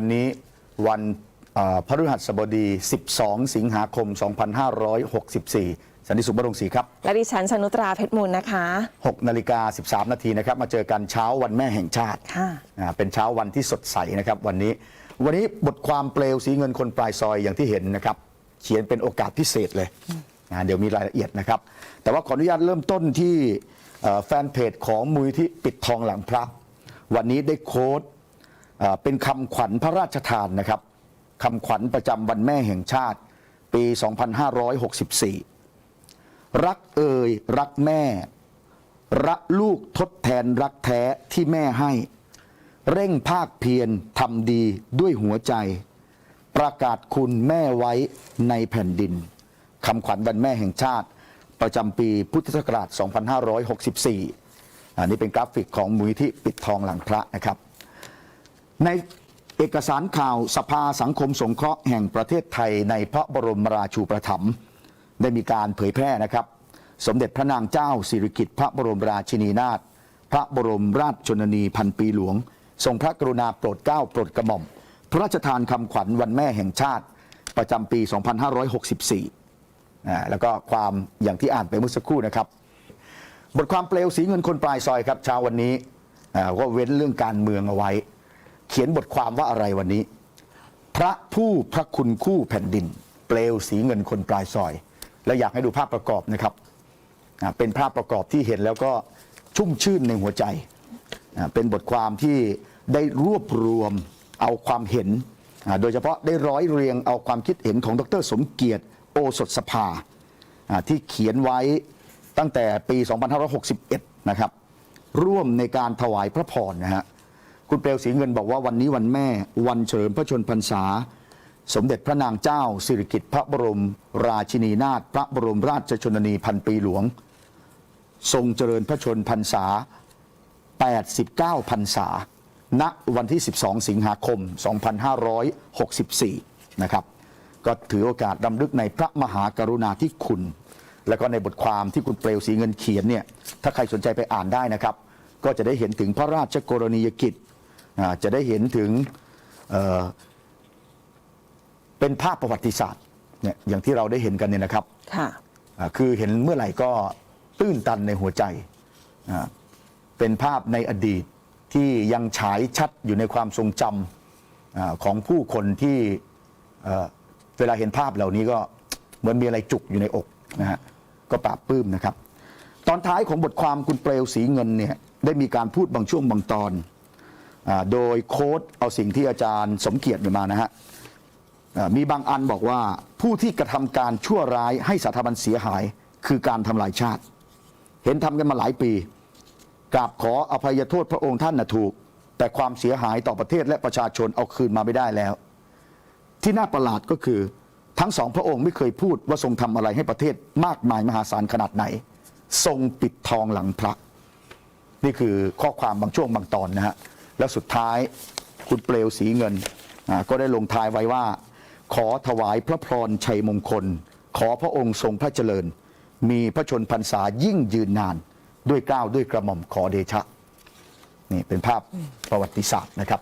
วันนี้วันเอ่อพฤหัสบดี 12 สิงหาคม 2564 สันติสุขบรงศรีครับ และดิฉันชนุตราเพชรมูลนะคะ 6 นาฬิกา 13 นาทีนะครับ มาเจอกันเช้าวันแม่แห่งชาติค่ะอ่าเป็นเช้าวันที่สดใสนะครับวันนี้ วันนี้บทความเปลวสีเงินคนปลายซอยอย่างที่เห็นนะครับ เขียนเป็นโอกาสพิเศษเลยอ่าเดี๋ยวมีรายละเอียดนะครับ แต่ว่าขออนุญาตเริ่มต้นที่เอ่อแฟนเพจของมูลที่ปิดทองหลังพระ วันนี้ได้โค้ดอ่า เป็นคำขวัญพระราชทานนะครับคำขวัญประจำวันแม่แห่งชาติ ปี 2564 รักเอ่ยรักแม่ รักลูกทดแทนรักแท้ที่แม่ให้ เร่งภาคเพียรทำดีด้วยหัวใจ ประกาศคุณแม่ไว้ในแผ่นดินคำขวัญวันแม่แห่งชาติ ประจำปีพุทธศักราช 2564 อันนี้เป็นกราฟิกของมูลที่ปิดทองหลังพระนะครับ ในเอกสารข่าวสภาสังคมสงเคราะห์แห่งประเทศไทยในพระบรมราชูปถัมภ์ได้มีการเผยแพร่นะครับ สมเด็จพระนางเจ้าสิริกิติ์พระบรมราชินีนาถพระบรมราชชนนีพันปีหลวง ทรงพระกรุณาโปรดเกล้าโปรดกระหม่อม พระราชทานคำขวัญวันแม่แห่งชาติประจำปี 2564อ่าแล้วก็ความอย่างที่อ่านไปเมื่อสักครู่นะครับ บทความเปลวสีเงินคนปลายซอยครับเช้าวันนี้อ่าก็เว้นเรื่องการเมืองเอาไว้ ขียนบทความว่าอะไรวันนี้ พระผู้พระคุณคู่แผ่นดิน เปลวสีเงินคนปลายซอย แล้วอยากให้ดูภาพประกอบนะครับเป็นภาพประกอบที่เห็นแล้วก็ชุ่มชื่นในหัวใจ เป็นบทความที่ได้รวบรวมเอาความเห็น โดยเฉพาะได้ร้อยเรียงเอาความคิดเห็นของดรสมเกียรติ โอสถสภา ที่เขียนไว้ตั้งแต่ปี 2561 นะครับ ร่วมในการถวายพระพรนะฮะ คุณเปลวสีเงินบอกว่าวันนี้วันแม่ วันเฉลิมพระชนพรรษา สมเด็จพระนางเจ้า สิริกิติ์พระบรม ราชินีนาถพระบรมราชชนนีพันปีหลวง ทรงเจริญพระชนพรรษา 89พรรษา ณวันที่ 12 สิงหาคม 2564 นะครับ ก็ถือโอกาสดำลึกในพระมหากรุณาธิคุณ แล้วก็ในบทความที่คุณเปลวสีเงินเขียนเนี่ยถ้าใครสนใจไปอ่านได้นะครับ ก็จะได้เห็นถึงพระราชกรณียกิจ จะได้เห็นถึงเอ่อเป็นภาพประวัติศาสตร์เนี่ยอย่างที่เราได้เห็นกันเนี่ยนะครับค่ะอ่าคือเห็นเมื่อไหร่ก็ตื้นตันในหัวใจอ่าเป็นภาพในอดีตที่ยังฉายชัดอยู่ในความทรงจำอาของผู้คนที่เอ่อเวลาเห็นภาพเหล่านี้ก็เหมือนมีอะไรจุกอยู่ในอกนะฮะก็ปราบปลื้มนะครับ ตอนท้ายของบทความคุณเปลวสีเงินเนี่ยได้มีการพูดบางช่วงบางตอนอา โดยโค้ดเอาสิ่งที่อาจารย์สมเกียรติมานะฮะมีบางอันบอกว่าผู้ที่กระทำการชั่วร้ายให้สถาบันเสียหาย คือการทำลายชาติ เห็นทำกันมาหลายปีกราบขออภัยโทษพระองค์ท่านนะถูก แต่ความเสียหายต่อประเทศและประชาชนเอาคืนมาไม่ได้แล้ว ที่น่าประหลาดก็คือทั้งสองพระองค์ไม่เคยพูดว่าทรงทำอะไรให้ประเทศมากมายมหาศาลขนาดไหน ทรงปิดทองหลังพระ นี่คือข้อความบางช่วงบางตอนนะฮะ แล้วสุดท้ายคุณเปลวสีเงินก็ได้ลงท้ายไว้ว่า ขอถวายพระพรชัยมงคล ขอพระองค์ทรงพระเจริญ มีพระชนพรรษายิ่งยืนนานด้วยเกล้าวด้วยกระหม่อมขอเดชะ นี่เป็นภาพประวัติศาสตร์นะครับ